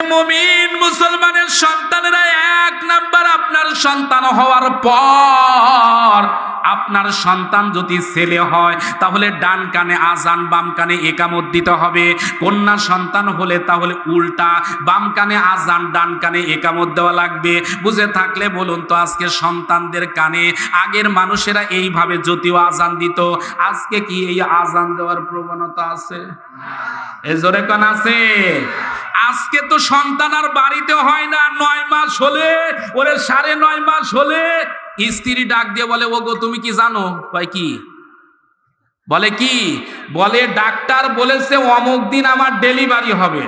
মুমিন মুসলমানের সন্তানেরা এক নাম্বার আপনার সন্তান হওয়ার পর আপনার সন্তান যদি ছেলে হয়, তাহলে ডান কানে আজান, বাম কানে একামত দিতে হবে। কন্যা সন্তান হলে তাহলে উল্টা, বাম কানে আজান, ডান কানে একামত দেওয়া লাগবে। বুঝে থাকলে বলুন তো, আজকে সন্তানদের কানে, আগের মানুষেরা এইভাবে যদিও আজান দিত, আজকে কি এই আজান দেওয়ার প্রবণতা আছে? এ জোরে কোন আছে? আজকে তো সন্তান আর বাড়িতে হয় না নয় মাস হলে, ওরে সাড়ে নয় মাস হলে স্ত্রী ডাক দিয়ে বলে, ওগো, তুমি কি জানো? ভাই কি? বলে কি? বলে, ডাক্তার বলেছে অমুক দিন আমার ডেলিভারি হবে।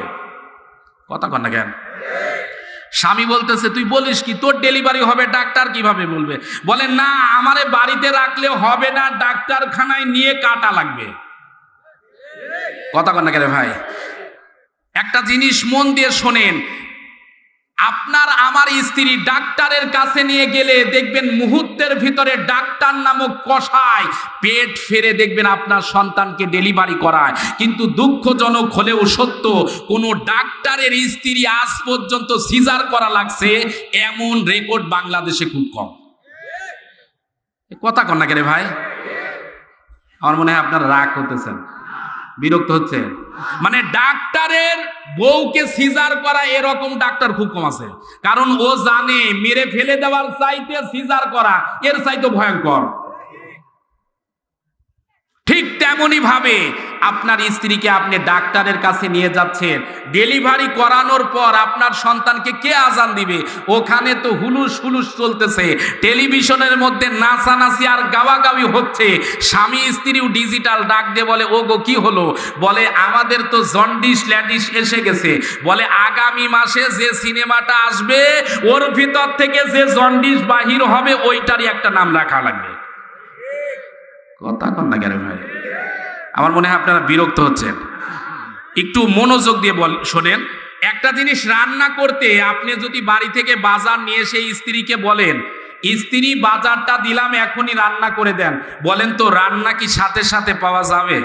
কথা কন না কেন? স্বামী বলতেছে, তুই বলিস কি, তোর ডেলিভারি হবে, ডাক্তার কীভাবে বলবে? বলে, না, আমারে বাড়িতে রাখলে হবে না, ডাক্তারখানায় নিয়ে কাটা লাগবে। কথা কন না কেন ভাই? একটা জিনিস মন দিয়ে শোনেন। আপনার আমার স্ত্রী ডাক্তারের কাছে নিয়ে গেলে দেখবেন মুহূর্তের ভিতরে ডাক্তার নামক কষায় পেট ফেরে দেখবেন আপনার সন্তানকে ডেলিভারি করায়। কিন্তু দুঃখজনক হলেও সত্য, কোনো ডাক্তারের স্ত্রী আজ পর্যন্ত সিজার করা লাগছে, এমন রেকর্ড বাংলাদেশে খুব কম। কথা কন না কেন ভাই? আমার মনে হয় আপনার রাগ করতেছেন। বিরক্ত হচ্ছে। মানে ডাক্তারের বউকে সিজার করা এরকম ডাক্তার খুব কম আছে। কারণ ও জানে মেরে ফেলে দেওয়ার চাইতে সিজার করা এর চাইতে ভয়ঙ্কর। ঠিক তেমনই ভাবে আপনার স্ত্রীকে আপনি ডাক্তারের কাছে নিয়ে যাচ্ছেন। ডেলিভারি করানোর পর আপনার সন্তানকে কে আজান দিবে? ওখানে তো হুলুস হুলুস চলতেছে। টেলিভিশনের মধ্যে নাচানাচি আর গাওয়াগাওয়ি হচ্ছে। স্বামী স্ত্রীও ডিজিটাল ডাক দিয়ে বলে ও গো কি হলো? বলে, আমাদের তো জন্ডিস ল্যাডিস এসে গেছে। বলে, আগামী মাসে যে সিনেমাটা আসবে, ওর ভিতর থেকে যে জন্ডিস বাহির হবে, ওইটারই একটা নাম রাখা লাগবে। কথা কন না কেন ভাই? আমার মনে হয় আপনারা বিরক্ত হচ্ছেন। একটু মনোযোগ দিয়ে বল, শোনেন, একটা জিনিস রান্না করতে আপনি যদি বাড়ি থেকে বাজার নিয়ে সেই স্ত্রীকে বলেন, স্ত্রী, বাজারটা দিলাম, এখনই রান্না করে দেন। বলেন তো, রান্না কি সাথে সাথে পাওয়া যাবে?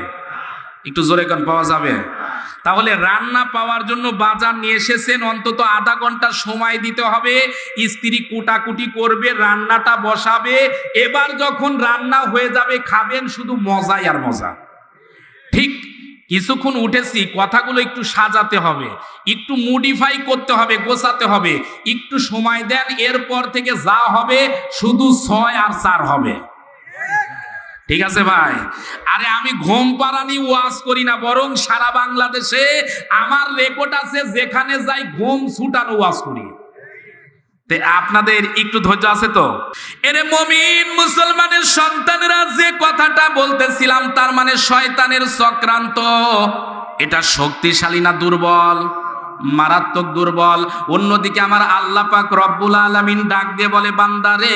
একটু জোরে কান পাওয়া যাবে? তাহলে রান্না পাওয়ার জন্য বাজার নিয়ে এসেছেন, অন্তত আধা ঘণ্টা সময় দিতে হবে, স্ত্রী কুটাকুটি করবে, রান্নাটা বসাবে, এবার যখন রান্না হয়ে যাবে, খাবেন শুধু মজাই আর মজা। ঠিক কিছুক্ষণ উঠেছি, কথাগুলো একটু সাজাতে হবে, একটু মডিফাই করতে হবে, গোছাতে হবে, একটু সময় দেন, এরপর থেকে যা হবে শুধু ছয় আর চার হবে। ঠিক আছে ভাই? আরে আমি ঘুম পাড়ানি ওয়াজ করি না, বরং সারা বাংলাদেশে আমার রেকর্ড আছে যেখানে যাই ঘুম ছুটানো ওয়াজ করি। তে আপনাদের একটু ধৈর্য আছে তো? এরে মমিন মুসলমানের সন্তানেরা যে কথাটা বলতেছিলাম, তার মানে শয়তানের চক্রান্ত। এটা শক্তিশালী না দুর্বল? মারাত্মক দুর্বল। অন্যদিকে আমার আল্লাহ পাক রব্বুল আলামিন ডাক দিয়ে বলে বান্দারে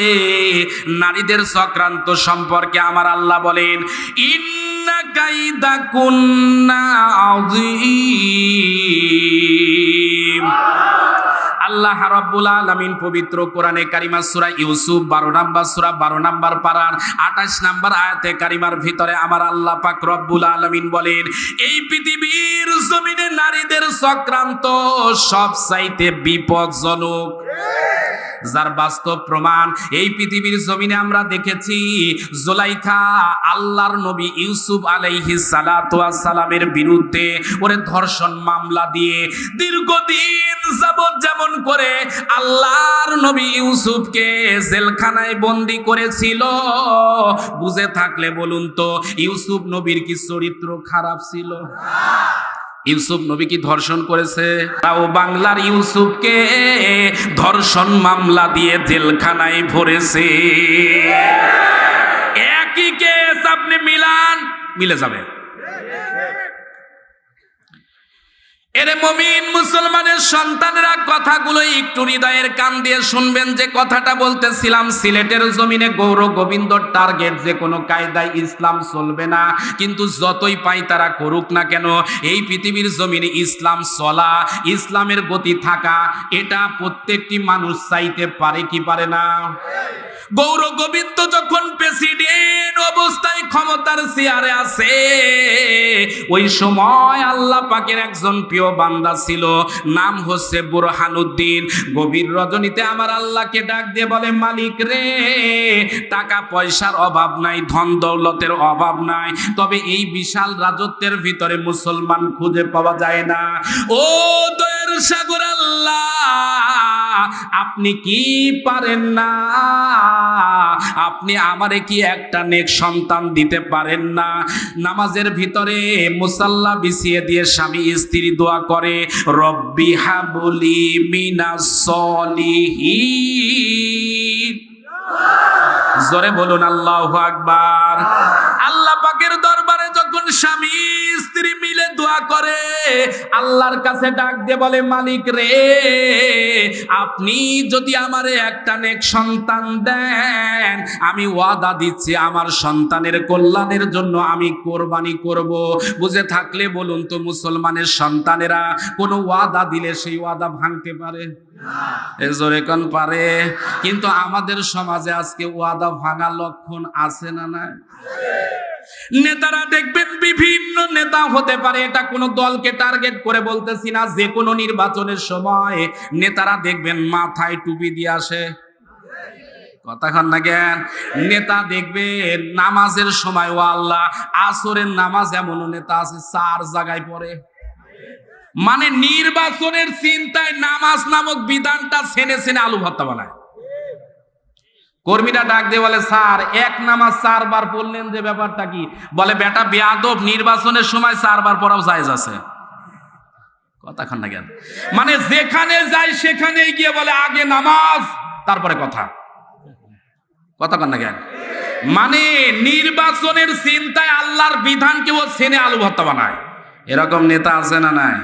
নারীদের চক্রান্ত সম্পর্কে আমার আল্লাহ বলেন, ইন্না কাইদা কুন্না আযীম। আল্লাহ রাব্বুল আলামিন পবিত্র কোরআনে কারিমা সূরা ইউসুফ 12 নাম্বার সূরা 12 নাম্বার পারার 28 নাম্বার আয়াতে কারিমার ভিতরে আমার আল্লাহ পাক রব্বুল আলামিন বলেন, এই পৃথিবীর জমিনে নারীদের চক্রান্ত সব চাইতে বিপজ্জনক। যার বাস্তব প্রমাণ এই পৃথিবীর জমিনে আমরা দেখেছি, জোলাইখা আল্লাহর নবী ইউসুফ আলাইহি সালামের বিরুদ্ধে ওরে ধর্ষণ মামলা দিয়ে দীর্ঘদিন যাবৎ যেমন করে আল্লাহর নবী ইউসুফকে জেলখানায় বন্দি করেছিল। বুঝে থাকলে বলুন তো, ইউসুফ নবীর কি চরিত্র খারাপ ছিল? ইউসুফ নবী কি ধর্ষণ করেছে? তাও বাংলার ইউসুফকে ধর্ষণ মামলা দিয়ে জেলখানায় ভরেছে। একই কেস আপনি মিলান, মিলে যাবে। এরে মমিন মুসলমানের সন্তানেরা কথাগুলো একটু হৃদয়ের কান দিয়ে শুনবেন, যে কথাটা বলতেছিলাম, সিলেটের জমিনে গৌর গোবিন্দ টার্গেট যে কোনো কায়দায় ইসলাম চলবে না। কিন্তু যতই পাই তারা করুক না কেন, এই পৃথিবীর জমিনে ইসলাম চলা, ইসলামের গতি থাকা, এটা প্রত্যেকটি মানুষ চাইতে পারে কি পারে না? গৌর গোবিন্দ যখন প্রেসিডেন্ট অবস্থায় ক্ষমতার চেয়ারে আছে। ওই সময় আল্লাহ পাকের একজন প্রিয় বান্দা ছিল, নাম হচ্ছে বুরহানুদ্দিন। গভীর রজনীতে আমার আল্লাহকে ডাক দিয়ে বলে, মালিক রে, টাকা পয়সার অভাব নাই, ধন দৌলতের অভাব নাই, তবে এই বিশাল রাজত্বের ভিতরে মুসলমান খুঁজে পাওয়া যায় না। ও দয়ের সাগর আপনি কি পারেন না? আপনি আমারে কি একটা নেক সন্তান দিতে পারেন না? নামাজের ভিতরে মুসাল্লা বিছিয়ে দিয়ে স্বামী, স্ত্রী দোয়া করে, রব্বি হাবলি মিনা সলিহি জোরে বলুন, আল্লাহ আকবার। আল্লাহ পাকের দরবারে স্বামী, স্ত্রী মিলে দোয়া করে। আল্লাহর কাছে ডাক দিয়ে বলে, মালিক রে, আপনি যদি আমারে একটা নেক সন্তান দেন, আমি ওয়াদা দিচ্ছি আমার সন্তানের কল্যাণের জন্য আমি কোরবানি করব। বুঝে থাকলে বলুন তো, মুসলমানের সন্তানেরা কোনো ওয়াদা দিলে সেই ওয়াদা ভাঙতে পারে? জোরে পারে? কিন্তু আমাদের সমাজে আজকে ওয়াদা ভাঙা লক্ষণ আছে না নাই? নেতারা দেখবেন বিভিন্ন নেতা হতে পারে, এটা কোনো দলকে টার্গেট করে বলতেছি না, যে কোনো নির্বাচনের সময় নেতারা দেখবেন মাথায় টুপি দিয়ে আসে। কথাক্ষণ না জ্ঞান নেতা দেখবে নামাজের সময়, ও আল্লাহ, আসরের নামাজ এমন নেতা আছে, চার জায়গায় পড়ে। মানে নির্বাচনের চিন্তায় নামাজ নামক বিধানটা ছেনে সেনে আলু ভর্তা বানায়। কর্মীরা ডাক দিয়ে বলে, স্যার, এক নামাজ চারবার পড়লেন যে ব্যাপারটা কি? বলে, বেটা, বেয়াদব, নির্বাচনের সময় চারবার পড়াও জায়েজ আছে। কথা খান না জ্ঞান মানে যেখানে যায় সেখানে গিয়ে বলে, আগে নামাজ, তারপরে কথা। কথা কন না জ্ঞান মানে নির্বাচনের চিন্তায় আল্লাহর বিধানকে ও ছেনে আলু ভর্তা বানায়। এরকম নেতা আছে না নাই?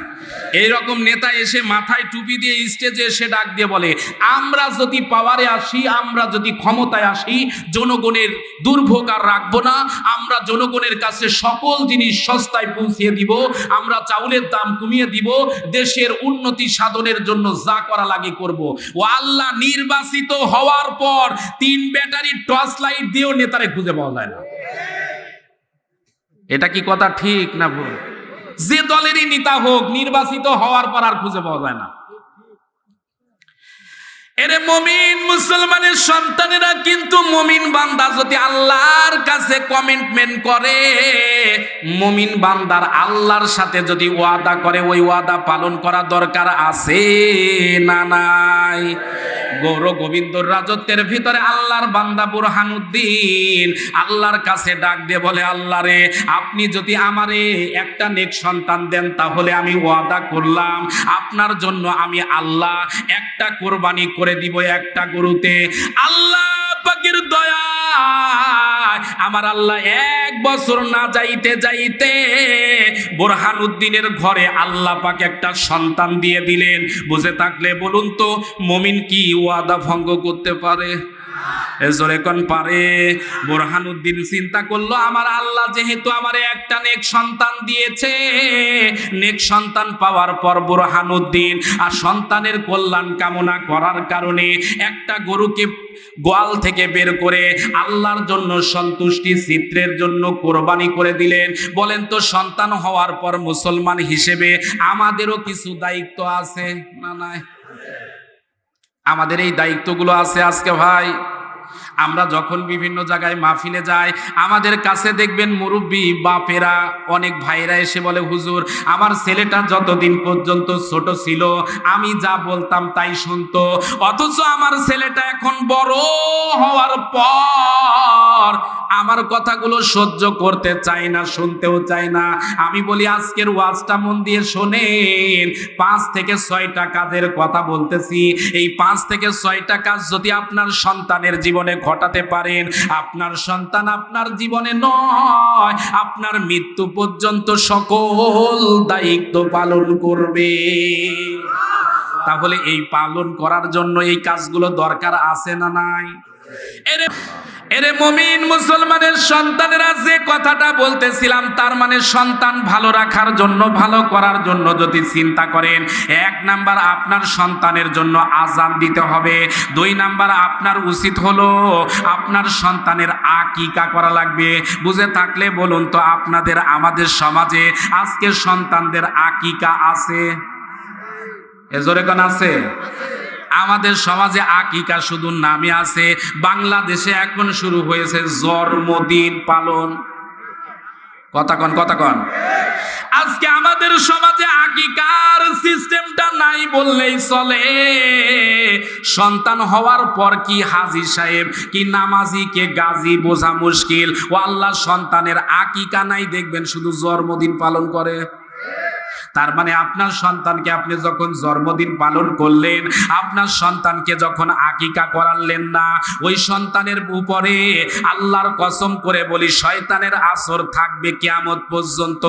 এইরকম নেতা এসে মাথায় টুপি দিয়ে স্টেজে এসে ডাক দিয়ে বলে, আমরা যদি পাওয়ারে আসি, আমরা যদি ক্ষমতায় আসি, জনগণের দুর্ভোগ আর রাখব না, আমরা জনগণের কাছে সকল জিনিস সস্তায় পৌঁছিয়ে দিব, আমরা চাউলের দাম কমিয়ে দিব, দেশের উন্নতি সাধনের জন্য যা করা লাগে করব। ও আল্লাহ, নির্বাচিত হওয়ার পর তিন ব্যাটারি টর্চ লাইট দিয়েও নেতারে খুঁজে পাওয়া যায় না। এটা কি কথা ঠিক না ভুল? যে দলেরই নেতা হোক, নির্বাচিত হওয়ার পর আর খুঁজে পাওয়া যায় না। এরে মমিন মুসলমানের সন্তানেরা কিন্তু মমিন বান্দা যদি আল্লাহর কাছে কমিটমেন্ট করে, মমিন বান্দার আল্লাহর সাথে যদি ওয়াদা করে, ওই ওয়াদা পালন করা দরকার আছে না নাই? গৌর গোবিন্দর রাজত্বের ভিতরে আল্লাহর বান্দা বুরহানুদ্দিন। আল্লাহর কাছে ডাক দিয়ে বলে, আল্লাহ রে, আপনি যদি আমারে একটা নেক সন্তান দেন, তাহলে আমি ওয়াদা করলাম। আপনার জন্য আমি আল্লাহ একটা কোরবানি করে দিব একটা গরুতে। আল্লাহ পাকের দয়া আমার আল্লাহ এক বছর না যাইতে যাইতে বোরহানুদ্দিনের ঘরে আল্লাহ পাক একটা সন্তান দিয়ে দিলেন। বুঝে থাকলে বলুন তো, মমিন কি ওয়াদা ভঙ্গ করতে পারে? পারে? বোরহানুদ্দিন চিন্তা করল, আমার আল্লাহ যেহেতু আমার একটা নেক সন্তান দিয়েছে, নেক সন্তান পাওয়ার পর বোরহানুদ্দিন, আর সন্তানের কল্যাণ কামনা করার কারণে একটা গরুকে গোয়াল থেকে বের করে আল্লাহর জন্য সন্তুষ্টি, চিত্রের জন্য কোরবানি করে দিলেন। বলেন তো, সন্তান হওয়ার পর মুসলমান হিসেবে আমাদেরও কিছু দায়িত্ব আছে না নাই? আমাদের এই দায়িত্বগুলো আছে আজকে ভাই। আমরা যখন বিভিন্ন জায়গায় মাহফিলে যাই, আমাদের কাছে দেখবেন মুরব্বী, বাপেরা, অনেক ভাইরা এসে বলে, হুজুর, আমার ছেলেটা যতদিন পর্যন্ত ছোট ছিল, আমি যা বলতাম তাই শুনতো। অথচ আমার ছেলেটা এখন বড় হওয়ার পর আমার কথাগুলো সহ্য করতে চাই না, শুনতেও চাই না। আমি বলি, আজকের ওয়াজটা মন দিয়ে শোনেন। পাঁচ থেকে ছয়টা কাজের কথা বলতেছি। এই পাঁচ থেকে ছয়টা কাজ যদি আপনার সন্তানের জীবনে ঘটাতে পারেন। আপনার সন্তান আপনার জীবনে নয়, আপনার মৃত্যু পর্যন্ত সকল দায়িত্ব পালন করবে। তাহলে এই পালন করার জন্য এই কাজগুলো দরকার আছে না নাই? এরে মমিন মুসলমানের সন্তানেরা যে কথাটা বলতেছিলাম, তার মানে সন্তান ভালো রাখার জন্য, ভালো করার জন্য যদি চিন্তা করেন, এক নাম্বার আপনার সন্তানের জন্য আজান দিতে হবে, দুই নাম্বার আপনার উচিত হলো আপনার সন্তানের আকিকা করা লাগবে। বুঝে থাকলে বলুন তো, আপনাদের আমাদের সমাজে আজকে সন্তানদের আকিকা আছে? এজোরে কোন, আছে? আমাদের সমাজে আকিকা শুধু নামে আছে। বাংলাদেশে এখন শুরু হয়েছে জন্মদিন পালন। কথা কন কথা কন। আজকে আমাদের সমাজে আকিকার সিস্টেমটা নাই বললেই চলে। সন্তান হওয়ার পর কি হাজি সাহেব, কি নামাজি, কে গাজী, বোঝা মুশকিল। ও আল্লাহ সন্তানের আকিকা নাই, দেখবেন শুধু জন্মদিন পালন করে। তার মানে আপনার সন্তানকে আপনি যখন জন্মদিন পালন করলেন, আপনার সন্তানকে যখন আকিকা করালেন না, ওই সন্তানের উপরে আল্লাহর কসম করে বলি, শয়তানের আসর থাকবে কিয়ামত পর্যন্ত।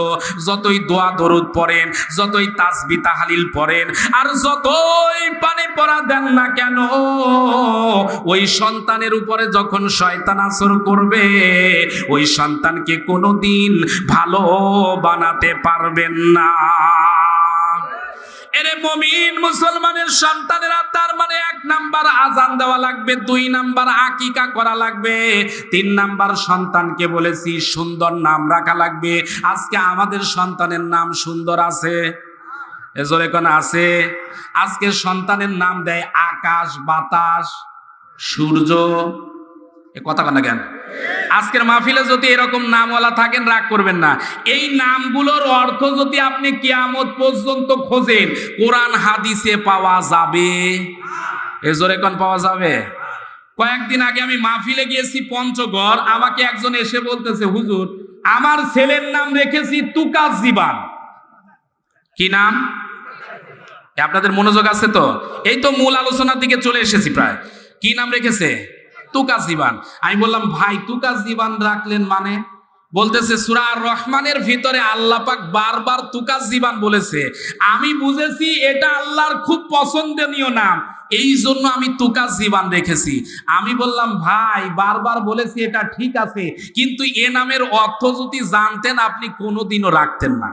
যতই দোয়া দরুদ পড়েন, যতই তাসবি তাহালিল পড়েন, আর যতই পানি পড়া দেন না কেন, ওই সন্তানের উপরে যখন শয়তান আসর করবে, ওই সন্তানকে কোনোদিন ভালো বানাতে পারবেন না। এরে মমিন মুসলমানের সন্তানেরা, তার মানে এক নাম্বার আজান দেওয়া লাগবে, দুই নাম্বার আকিকা করা লাগবে, তিন নাম্বার সন্তানকে বলেছি সুন্দর নাম রাখা লাগবে। আজকে আমাদের সন্তানের নাম সুন্দর আছে? এজোরে কোন আছে? আজকে সন্তানের নাম দেয় আকাশ, বাতাস, সূর্য। এ কথা কেন কেন? আজকের মাহফিলে যদি এরকম নামওয়ালা থাকেন, রাগ করবেন না। এই নামগুলোর অর্থ যদি আপনি কিয়ামত পর্যন্ত খোঁজেন, কোরআন হাদিসে পাওয়া যাবে। এজোরে কোন পাওয়া যাবে? কয়েকদিন আগে আমি মাহফিলে গিয়েছি পঞ্চগড়, আমাকে একজন এসে বলতেছে, হুজুর, আমার ছেলের নাম রেখেছি তুকাস জীবান। কি নাম? আপনাদের মনোযোগ আছে তো? এই তো মূল আলোচনার দিকে চলে এসেছি প্রায়। কি নাম রেখেছে? তুকাস জীবান আমি বললাম, ভাই তুকাস জীবান রাখলেন মানে? বলতেছে, সুরা রহমানের ভিতরে আল্লাহ পাক বারবার তুকাস জীবান বলেছে। আমি বুঝেছি এটা আল্লাহর খুব পছন্দনীয় নাম। এই জন্য আমি তুকাস জীবান রেখেছি। আমি বললাম, ভাই, বারবার বলেছি এটা ঠিক আছে, কিন্তু এ নামের অর্থ যদি জানতেন, আপনি কোনোদিনও রাখতেন না।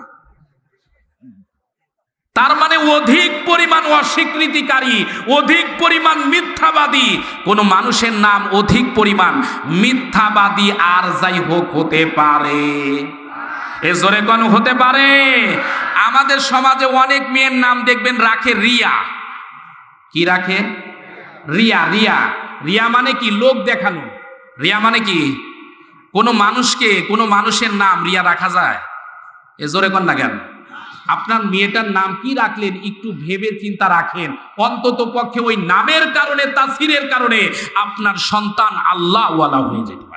তার মানে অধিক পরিমাণ অস্বীকৃতিকারী, অধিক পরিমাণ মিথ্যাবাদী। কোন মানুষের নাম অধিক পরিমাণ মিথ্যাবাদী আর যাই হোক হতে পারে। এ জোরে কোন হতে পারে? আমাদের সমাজে অনেক মেয়ের নাম দেখবেন রাখে রিয়া। কি রাখে? রিয়া রিয়া। রিয়া মানে কি? লোক দেখানো। রিয়া মানে কি? কোনো মানুষকে, কোনো মানুষের নাম রিয়া রাখা যায়? এ জোরে কন না কেন? আপনার মেয়েটার নাম কি রাখলেন? একটু ভেবে চিন্তা রাখেন। অন্তত পক্ষে ওই নামের কারণে, তাসিরের কারণে আপনার সন্তান আল্লাহওয়ালা হয়ে যেতে